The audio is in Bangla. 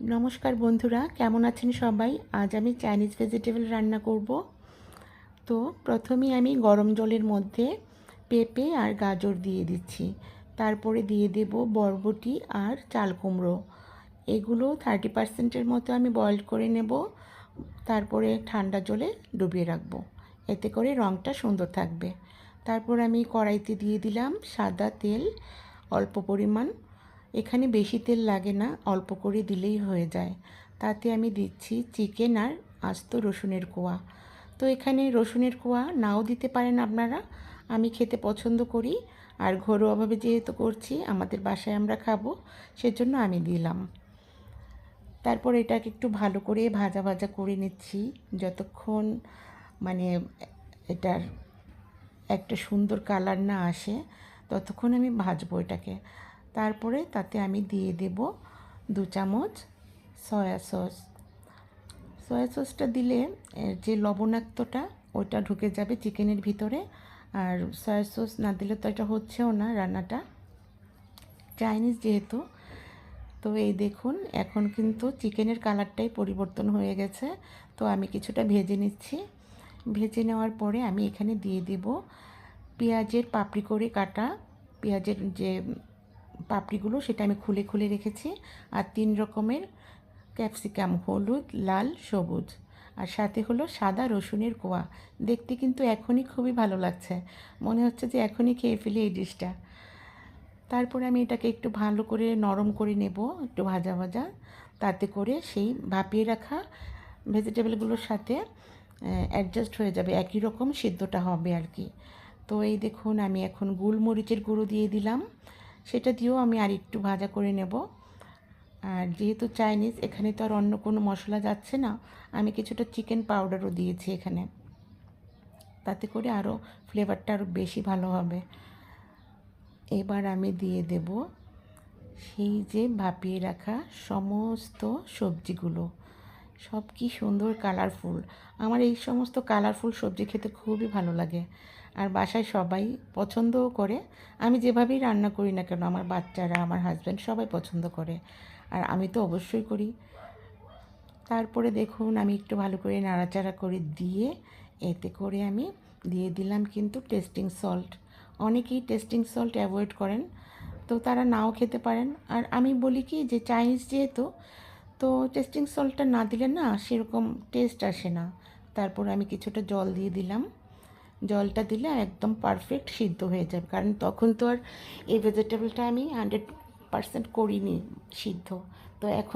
নমস্কার বন্ধুরা, কেমন আছেন সবাই? আজ আমি চাইনিজ ভেজিটেবল রান্না করব। তো প্রথমেই আমি গরম জলের মধ্যে পেঁপে আর গাজর দিয়ে দিচ্ছি। তারপরে দিয়ে দেব বরবটি আর চাল কুমড়ো। এগুলো থার্টি পার্সেন্টের মতো আমি বয়েল করে নেব। তারপরে ঠান্ডা জলে ডুবিয়ে রাখব। এতে করে রঙটা সুন্দর থাকবে। তারপর আমি কড়াইতে দিয়ে দিলাম সাদা তেল, অল্প পরিমাণ এখানে বেশি তেল লাগে না, অল্প করে দিলেই হয়ে যায়। তাতে আমি দিচ্ছি চিকেন আর আস্ত রসুনের কোয়া। তো এখানে রসুনের কোয়া নাও দিতে পারেন আপনারা, আমি খেতে পছন্দ করি। আর ঘরোয়াভাবে যেহেতু করছি, আমাদের বাসায় আমরা খাব, সেজন্য আমি দিলাম। তারপর এটাকে একটু ভালো করে ভাজা ভাজা করে নিচ্ছি, যতক্ষণ মানে এটার একটা সুন্দর কালার না আসে, ততক্ষণ আমি ভাজবো এটাকে। তারপরে তাতে আমি দিয়ে দেব দু চামচ সয়া সস। সয়া সসটা দিলে যে লবণাক্তটা ওটা ঢুকে যাবে চিকেনের ভিতরে। আর সয়া সস না দিলে তো এটা হচ্ছেও না রান্নাটা। চাইনিজ যেহেতু, তো এই দেখুন, এখন কিন্তু চিকেনের কালারটাই পরিবর্তন হয়ে গেছে। তো আমি কিছুটা ভেজে নিচ্ছি। ভেজে নেওয়ার পরে আমি এখানে দিয়ে দেব পেঁয়াজের পাপড়ি করে কাটা, পেঁয়াজের যে পাপড়িগুলো সেটা আমি খুলে খুলে রেখেছি। আর তিন রকমের ক্যাপসিকাম, হলুদ, লাল, সবুজ। আর সাথে হলো সাদা রসুনের কোয়া। দেখতে কিন্তু এখনই খুবই ভালো লাগছে। মনে হচ্ছে যে এখনই খেয়ে ফেলি এই ডিশটা। তারপরে আমি এটাকে একটু ভালো করে নরম করে নেব, একটু ভাজা ভাজা। তাতে করে সেই ভাপিয়ে রাখা ভেজিটেবলগুলোর সাথে অ্যাডজাস্ট হয়ে যাবে। একই রকম সিদ্ধটা হবে আর কি। তো এই দেখুন, আমি এখন গোলমরিচের গুঁড়ো দিয়ে দিলাম। সেটা দিয়েও আমি আর একটু ভাজা করে নেব। আর যেহেতু চাইনিজ, এখানে তো আর অন্য কোনো মশলা যাচ্ছে না। আমি কিছুটা চিকেন পাউডারও দিয়েছি এখানে। তাতে করে আরও ফ্লেভারটা আরও বেশি ভালো হবে। এবার আমি দিয়ে দেব সেই যে ভাপিয়ে রাখা সমস্ত সবজিগুলো। সব কি সুন্দর কালারফুল আমার এই সমস্ত কালারফুল সবজি খেতে খুবই ভালো লাগে। আর বাসায় সবাই পছন্দও করে। আমি যেভাবেই রান্না করি না কেন, আমার বাচ্চারা, আমার হাজব্যান্ড সবাই পছন্দ করে। আর আমি তো অবশ্যই করি। তারপরে দেখুন, আমি একটু ভালো করে নাড়াচাড়া করে দিয়ে, এতে করে আমি দিয়ে দিলাম কিন্তু টেস্টিং সল্ট অনেকেই টেস্টিং সল্ট অ্যাভয়েড করেন, তো তারা নাও খেতে পারেন। আর আমি বলি কি যে চাইনিজ যেহেতু তো টেস্টিং সল্টটা না দিলে না সেরকম টেস্ট আসে না। তারপর আমি কিছুটা জল দিয়ে দিলাম। জলটা দিলে একদম পারফেক্ট সিদ্ধ হয়ে যাবে। কারণ তখন তো আর এই ভেজিটেবলটা আমি হান্ড্রেড পারসেন্ট করিনি সিদ্ধ। তো এখন